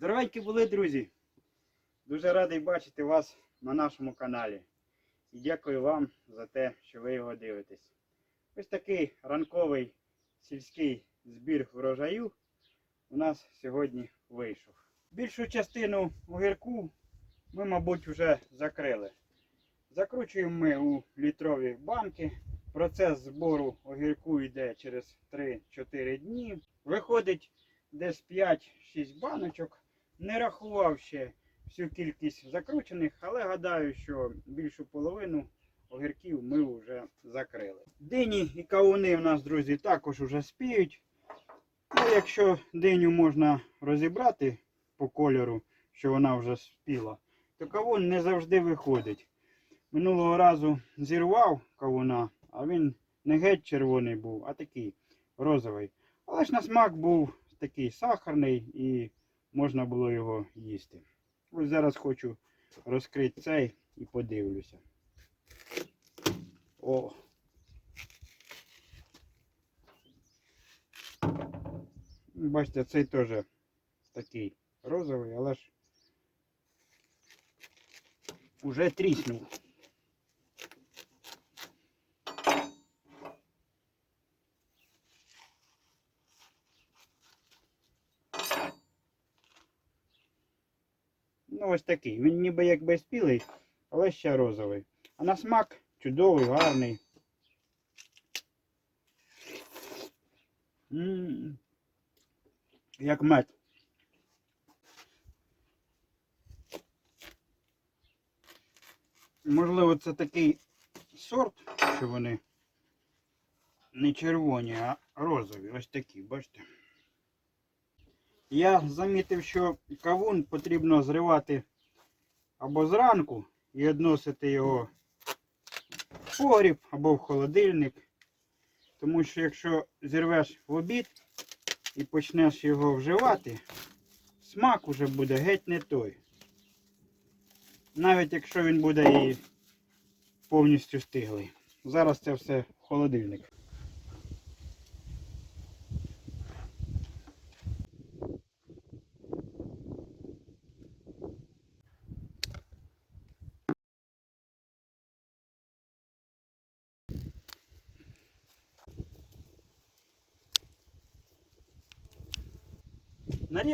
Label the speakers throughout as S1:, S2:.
S1: Здоровенькі були, друзі! Дуже радий бачити вас на нашому каналі. І дякую вам за те, що ви його дивитесь. Ось такий ранковий сільський збір врожаю у нас сьогодні вийшов. Більшу частину огірку ми, мабуть, вже закрили. Закручуємо ми у літрові банки. Процес збору огірку йде через 3-4 дні. Виходить десь 5-6 баночок. Не рахував ще всю кількість закручених, але гадаю, що більшу половину огірків ми вже закрили. Дині і кавуни у нас, друзі, також вже спіють. Ну, якщо диню можна розібрати по кольору, що вона вже спіла, то кавун не завжди виходить. Минулого разу зірвав кавуна, а він не геть червоний був, а такий розовий. Але ж на смак був такий сахарний і можна було його їсти. Ось зараз хочу розкрити цей і подивлюся. О! Бачите, цей теж такий розовий, але ж уже тріснув. Ну, ось такий. Він ніби як безпілий, але ще розовий. А на смак чудовий, гарний. М, Як мед. Можливо, це такий сорт, що вони не червоні, а розові. Ось такі, бачите. Я замітив, що кавун потрібно зривати або зранку і відносити його в погріб або в холодильник. Тому що якщо зірвеш в обід і почнеш його вживати, смак уже буде геть не той. Навіть якщо він буде і повністю стиглий. Зараз це все в холодильник.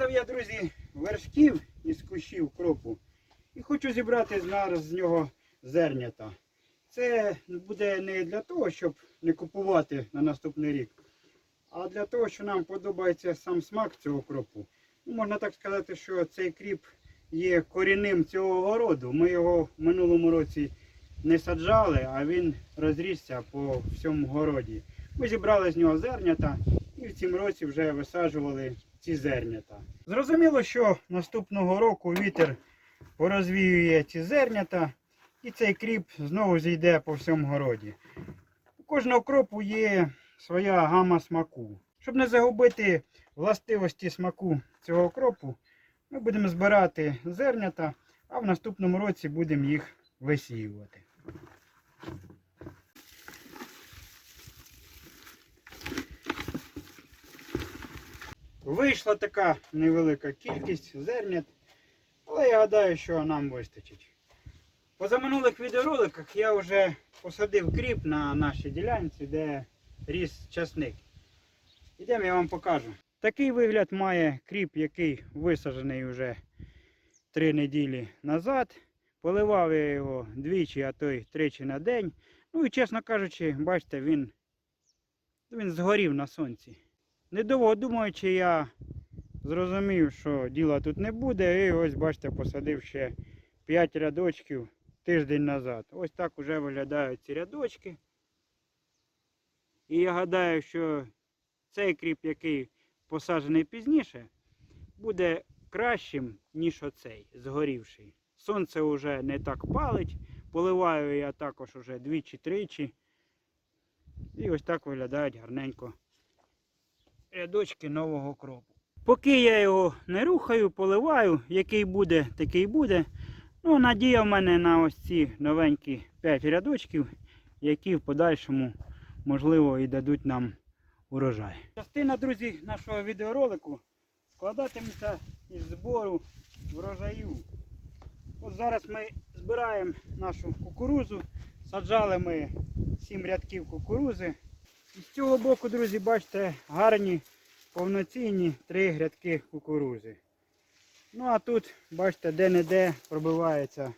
S1: Нарізав я, друзі, вершків із кущів кропу. І хочу зібрати зараз з нього зернята. Це буде не для того, щоб не купувати на наступний рік, а для того, що нам подобається сам смак цього кропу. Ну, можна так сказати, що цей кріп є корінним цього городу. Ми його в минулому році не саджали, а він розрісся по всьому городі. Ми зібрали з нього зернята і в цім році вже висаджували ці зернята. Зрозуміло, що наступного року вітер порозвіює ці зернята, і цей кріп знову зійде по всьому городі. У кожного кропу є своя гама смаку. Щоб не загубити властивості смаку цього кропу, ми будемо збирати зернята, а в наступному році будемо їх висіювати. Вийшла така невелика кількість зернят, але я гадаю, що нам вистачить. По заминулих відеороликах я вже посадив кріп на нашій ділянці, де ріс часник. Ідемо, я вам покажу. Такий вигляд має кріп, який висаджений вже три неділі назад. Поливав я його двічі, а то й тричі на день. Ну і чесно кажучи, бачите, він, він згорів на сонці. Недовго думаючи, я зрозумів, що діла тут не буде. І ось, бачите, посадив ще 5 рядочків тиждень назад. Ось так вже виглядають ці рядочки. І я гадаю, що цей кріп, який посаджений пізніше, буде кращим, ніж оцей, згорівший. Сонце вже не так палить. Поливаю я також уже двічі-тричі. І ось так виглядають гарненько рядочки нового кропу. Поки я його не рухаю, поливаю, який буде, такий буде. Ну, надія в мене на ось ці новенькі 5 рядочків, які в подальшому, можливо, і дадуть нам урожай. Частина, друзі, нашого відеоролику складатиметься із збору врожаю. От зараз ми збираємо нашу кукурузу. Саджали ми 7 рядків кукурузи. І з цього боку, друзі, бачите, гарні повноцінні три грядки кукурузи. Ну а тут, бачите, де-не-де пробивається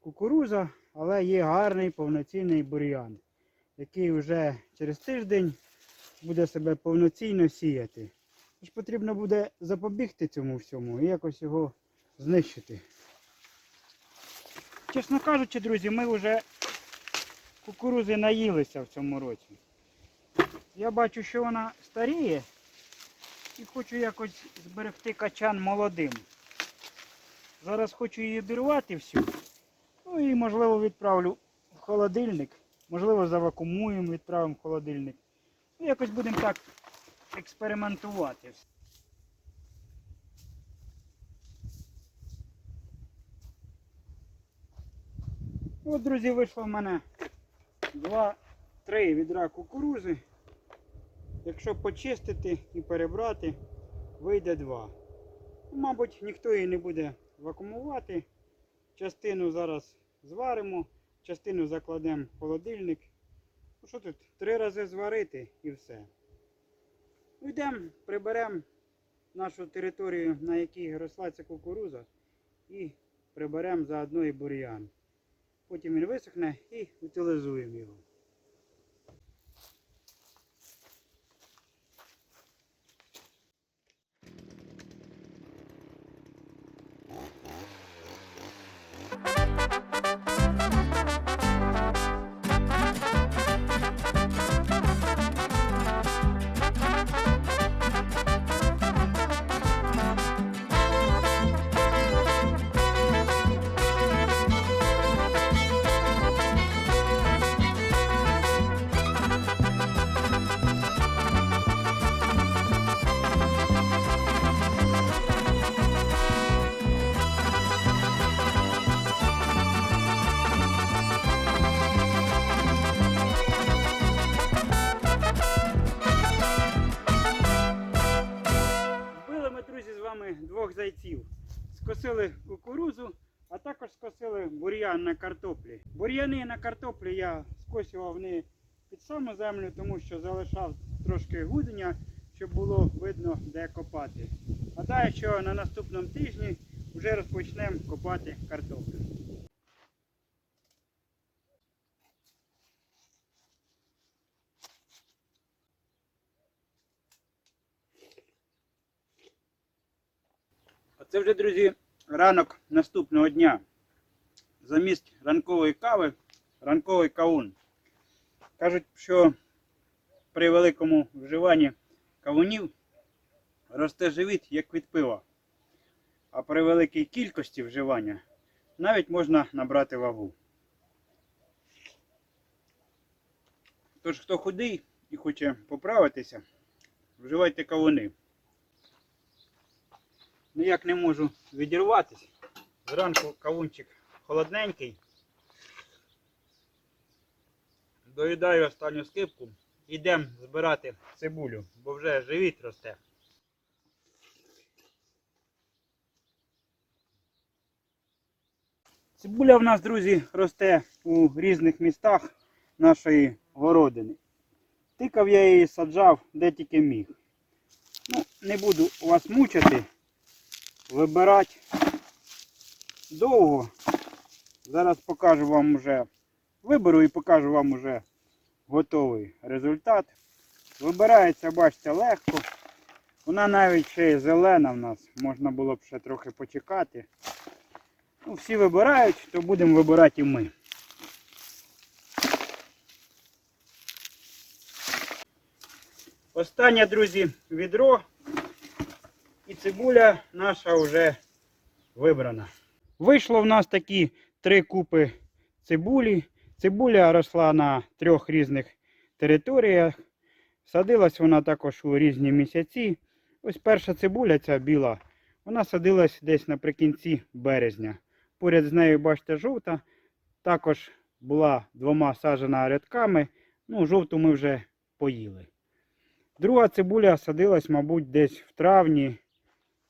S1: кукуруза, але є гарний повноцінний бур'ян, який вже через тиждень буде себе повноцінно сіяти. Тож потрібно буде запобігти цьому всьому і якось його знищити. Чесно кажучи, друзі, ми вже кукурузи наїлися в цьому році. Я бачу, що вона старіє і хочу якось зберегти качан молодим. Зараз хочу її обірвати всю. Ну і можливо відправлю в холодильник. Можливо, завакумуємо, відправимо в холодильник. Ну, якось будемо так експериментувати. От, друзі, вийшло в мене 2-3 відра кукурузи. Якщо почистити і перебрати, вийде 2. Ну, Мабуть, ніхто її не буде вакуумувати. Частину зараз зваримо, частину закладемо в холодильник. Ну що тут? Три рази зварити і все. Ну, Йдемо, приберемо нашу територію, на якій росла ця кукуруза, і приберемо заодно і бур'ян. Потім він висохне і утилізуємо його. Скосили кукурузу, а також скосили бур'ян на картоплі. Бур'яни на картоплі я скосював не під саму землю, тому що залишав трошки гудення, щоб було видно, де копати. Гадаю, що на наступному тижні вже розпочнемо копати картоплю. Це вже, друзі, ранок наступного дня. Замість ранкової кави ранковий кавун. Кажуть, що при великому вживанні кавунів росте живіт, як від пива. А при великій кількості вживання навіть можна набрати вагу. Тож, хто худий і хоче поправитися, вживайте кавуни. Ніяк не можу відірватися. Зранку кавунчик холодненький. Доїдаю останню скипку. Йдемо збирати цибулю, бо вже живіт росте. Цибуля в нас, друзі, росте у різних містах нашої городини. Тикав я її саджав де тільки міг. Ну, не буду вас мучити вибирати довго. Зараз покажу вам уже, виберу і покажу вам уже готовий результат. Вибирається, бачите, легко. Вона навіть ще й зелена в нас, можна було б ще трохи почекати. Ну, всі вибирають, то будемо вибирати і ми. Останнє, друзі, відро. І цибуля наша вже вибрана. Вийшло в нас такі три купи цибулі. Цибуля росла на трьох різних територіях. Садилась вона також у різні місяці. Ось перша цибуля, ця біла, вона садилась десь наприкінці березня. Поряд з нею, бачите, жовта. Також була двома саджена рядками. Ну, жовту ми вже поїли. Друга цибуля садилась, мабуть, десь в травні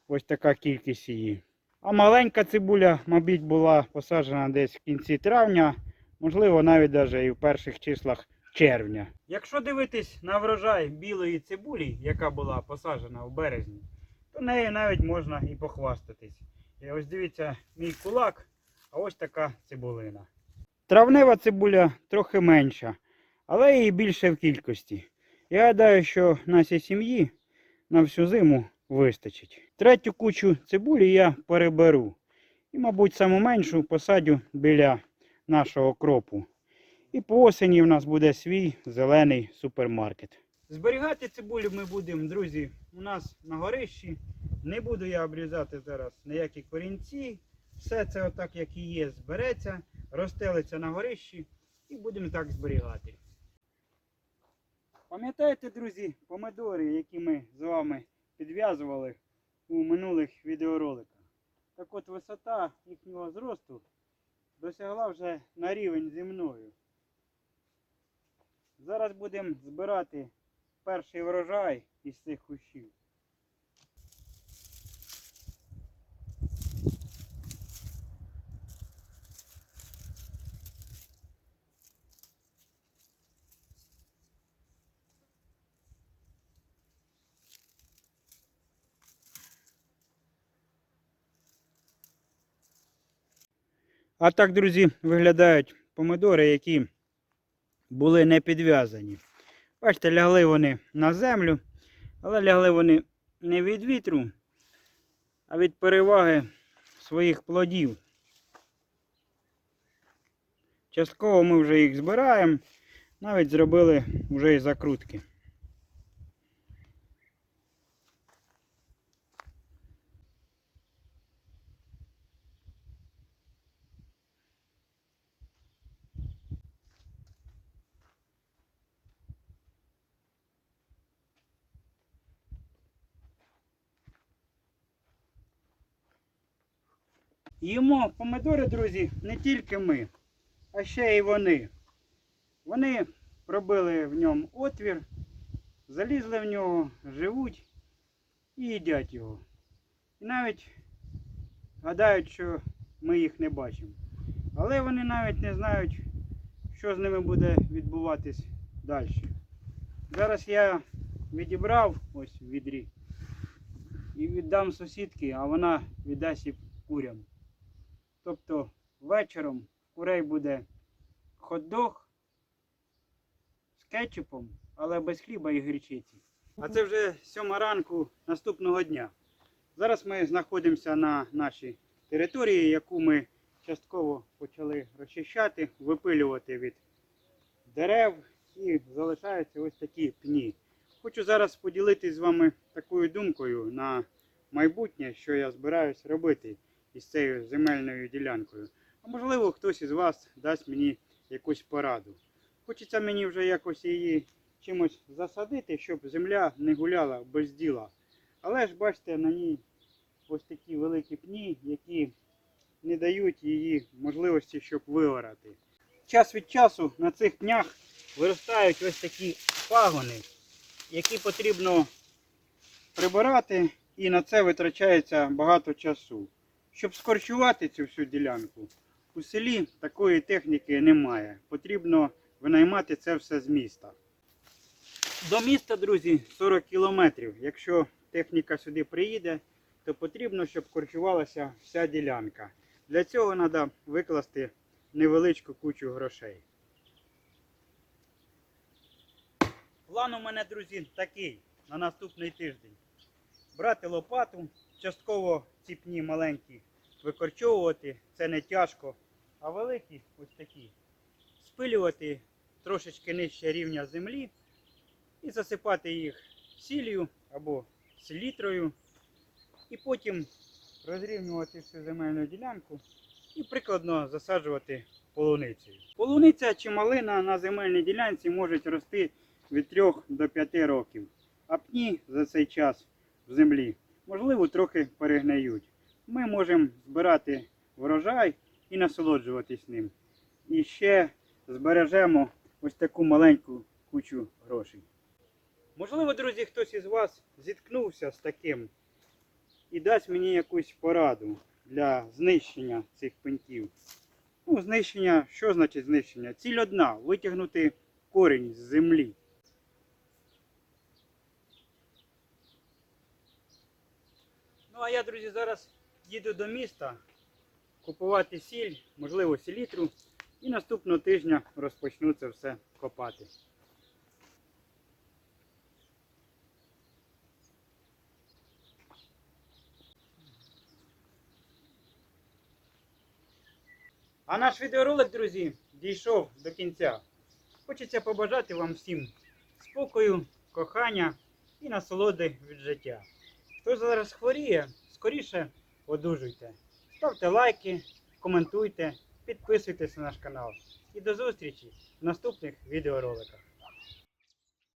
S1: ось така кількість її. А маленька цибуля, мабуть, була посаджена десь в кінці травня, можливо, навіть даже і в перших числах червня. Якщо дивитись на врожай білої цибулі, яка була посаджена в березні, то нею навіть можна і похвастатись. І ось дивіться, мій кулак, а ось така цибулина. Травнева цибуля трохи менша, але і більше в кількості. Я гадаю, що нашій сім'ї на всю зиму вистачить. Третю кучу цибулі я переберу. І, мабуть, саму меншу посадю біля нашого кропу. І по осені в нас буде свій зелений супермаркет. Зберігати цибулю ми будемо, друзі, у нас на горищі. Не буду я обрізати зараз ніякі корінці. Все це отак, як і є, збереться, розстелиться на горищі і будемо так зберігати. Пам'ятаєте, друзі, помидори, які ми з вами підв'язували у минулих відеороликах? Так от висота їхнього зросту досягла вже на рівень зі мною. Зараз будемо збирати перший врожай із цих кущів. А так, друзі, виглядають помидори, які були не підв'язані. Бачите, лягли вони на землю, але лягли вони не від вітру, а від переваги своїх плодів. Частково ми вже їх збираємо, навіть зробили вже і закрутки. Їмо помидори, друзі, не тільки ми, а ще й вони. Вони пробили в ньому отвір, залізли в нього, живуть і їдять його. І навіть гадають, що ми їх не бачимо. Але вони навіть не знають, що з ними буде відбуватись далі. Зараз я відібрав ось в відрі і віддам сусідки, а вона віддасть і курям. Тобто вечором курей буде хот-дог з кетчупом, але без хліба і гречиці. А це вже сьома ранку наступного дня. Зараз ми знаходимося на нашій території, яку ми частково почали розчищати, випилювати від дерев і залишаються ось такі пні. Хочу зараз поділитися з вами такою думкою на майбутнє, що я збираюсь робити із цією земельною ділянкою. А можливо, хтось із вас дасть мені якусь пораду. Хочеться мені вже якось її чимось засадити, щоб земля не гуляла без діла. Але ж бачите, на ній ось такі великі пні, які не дають її можливості, щоб виорати. Час від часу на цих пнях виростають ось такі пагони, які потрібно прибирати, і на це витрачається багато часу. Щоб скорчувати цю всю ділянку, у селі такої техніки немає. Потрібно винаймати це все з міста. До міста, друзі, 40 кілометрів. Якщо техніка сюди приїде, то потрібно, щоб корчувалася вся ділянка. Для цього треба викласти невеличку кучу грошей. План у мене, друзі, такий на наступний тиждень. Брати лопату, частково ці пні маленькі викорчовувати, це не тяжко, а великі ось такі. Спилювати трошечки нижче рівня землі і засипати їх сіллю або селітрою. І потім розрівнювати всю земельну ділянку і прикладно засаджувати полуницею. Полуниця чи малина на земельній ділянці можуть рости від 3 до 5 років, а пні за цей час в землі можливо трохи перегниють. Ми можемо збирати врожай і насолоджуватись ним. І ще збережемо ось таку маленьку кучу грошей. Можливо, друзі, хтось із вас зіткнувся з таким і дасть мені якусь пораду для знищення цих пеньків. Ну, знищення, що значить знищення? Ціль одна витягнути корінь з землі. Ну а я, друзі, зараз їду до міста купувати сіль, можливо, селітру, і наступного тижня розпочну це все копати. А наш відеоролик, друзі, дійшов до кінця. Хочеться побажати вам всім спокою, кохання і насолоди від життя. Хто зараз хворіє, скоріше одужуйте. Ставте лайки, коментуйте, підписуйтесь на наш канал. І до зустрічі в наступних відеороликах.